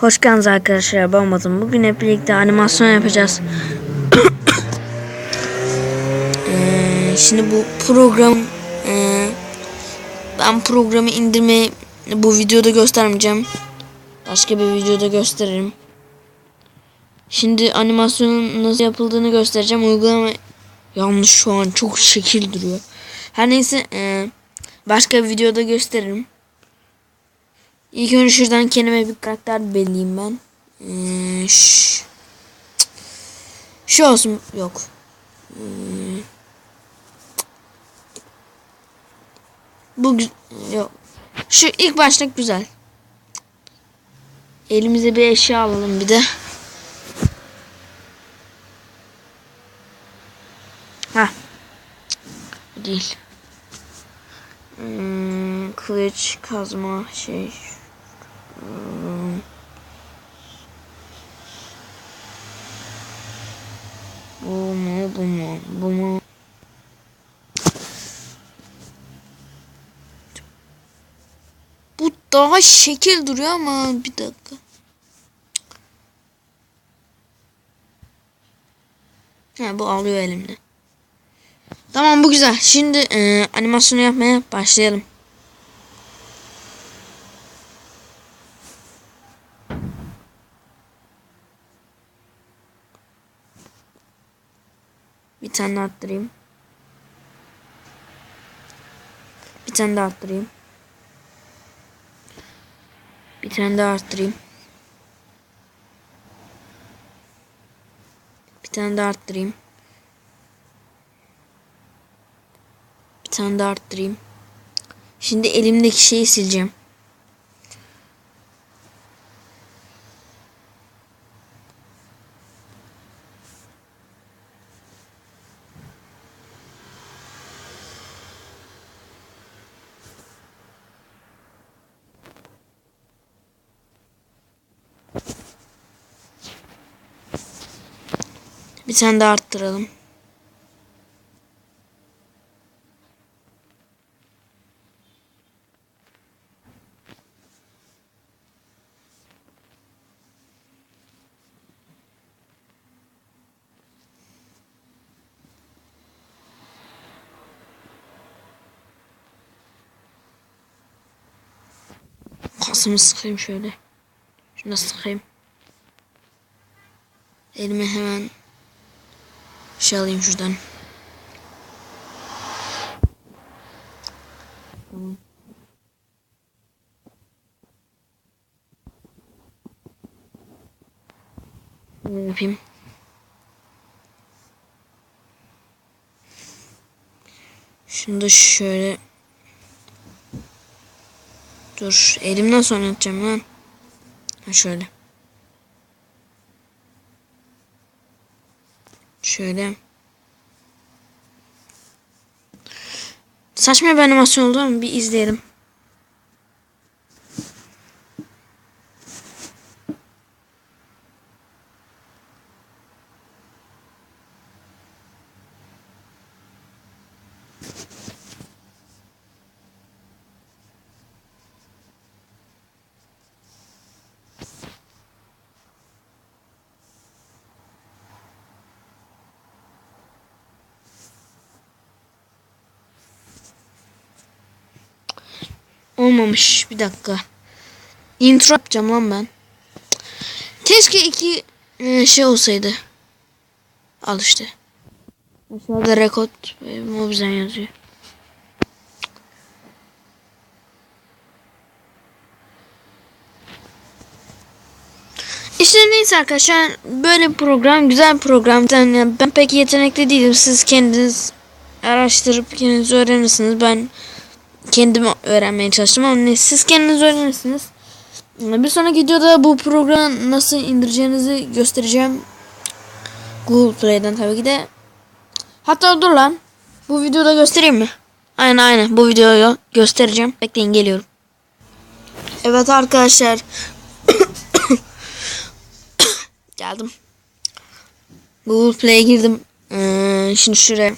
Hoş geldiniz arkadaşlar. Ben Batın. Bugün hep birlikte animasyon yapacağız. Ee, şimdi bu program ee, ben programı indirmeyi bu videoda göstermeyeceğim. Başka bir videoda gösteririm. Şimdi animasyonun nasıl yapıldığını göstereceğim. Uygulama yanlış şu an çok şekil duruyor. Her neyse ee, başka bir videoda gösteririm. İlk önce şuradan kendime bir karakter belirleyeyim ben. Ee, şu, olsun yok. Ee, bu yok. Şu ilk başta güzel. Elimize bir eşya alalım bir de. Ha. Değil. Hmm, kılıç, kazma, şey. Bu mu, bu mu, bu mu? Bu daha şekil duruyor ama bir dakika. Ha, bu alıyor elimde. Tamam bu güzel. Şimdi e, animasyonu yapmaya başlayalım. Bir tane daha arttırayım. Bir tane daha arttırayım. Bir tane daha arttırayım. Bir tane daha arttırayım. Bir tane daha arttırayım. Şimdi elimdeki şeyi sileceğim. Bir tane daha arttıralım. Kasımı sıkayım şöyle. Şunu da sıkayım. Elime hemen şey alayım şuradan. Tamam. Bunu yapayım. Şunu da şöyle Dur elimden sonra atacağım lan. Ha şöyle. Şöyle. Saçma bir animasyon oldu ama bir izleyelim. Olmamış. Bir dakika. Intro yapacağım lan ben. Keşke iki e, şey olsaydı. Al işte. Aşağıda rekord ve Mobizen yazıyor. İşte neyse arkadaşlar böyle bir program güzel bir program. Yani ben pek yetenekli değilim. Siz kendiniz araştırıp kendiniz öğrenirsiniz. Ben kendim öğrenmeye çalıştım ama siz kendiniz öğrenirsiniz. Bir sonraki videoda bu programı nasıl indireceğinizi göstereceğim. Google Play'den tabii ki de. Hatta dur lan. Bu videoda göstereyim mi? Aynen aynen bu videoyu göstereceğim. Bekleyin geliyorum. Evet arkadaşlar. Geldim. Google Play'e girdim. Ee, şimdi şuraya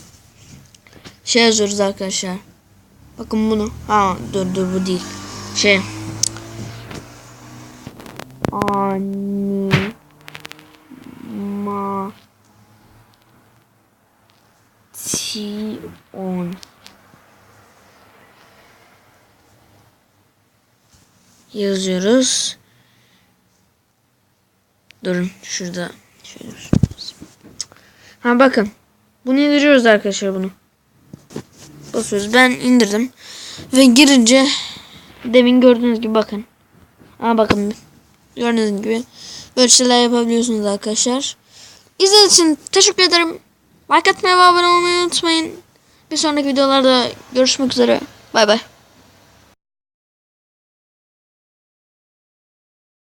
şey yazıyoruz arkadaşlar. Bakın bunu. Ha dur dur bu değil. Şey. animasyon yazıyoruz. Durun şurada. Şöyle bir- Ha bakın. Bunu indiriyoruz arkadaşlar bunu. Basıyoruz. Ben indirdim. Ve girince demin gördüğünüz gibi bakın. Ha bakın. Gördüğünüz gibi böyle şeyler yapabiliyorsunuz arkadaşlar. İzlediğiniz için teşekkür ederim. Like atmayı ve abone olmayı unutmayın. Bir sonraki videolarda görüşmek üzere. Bay bay.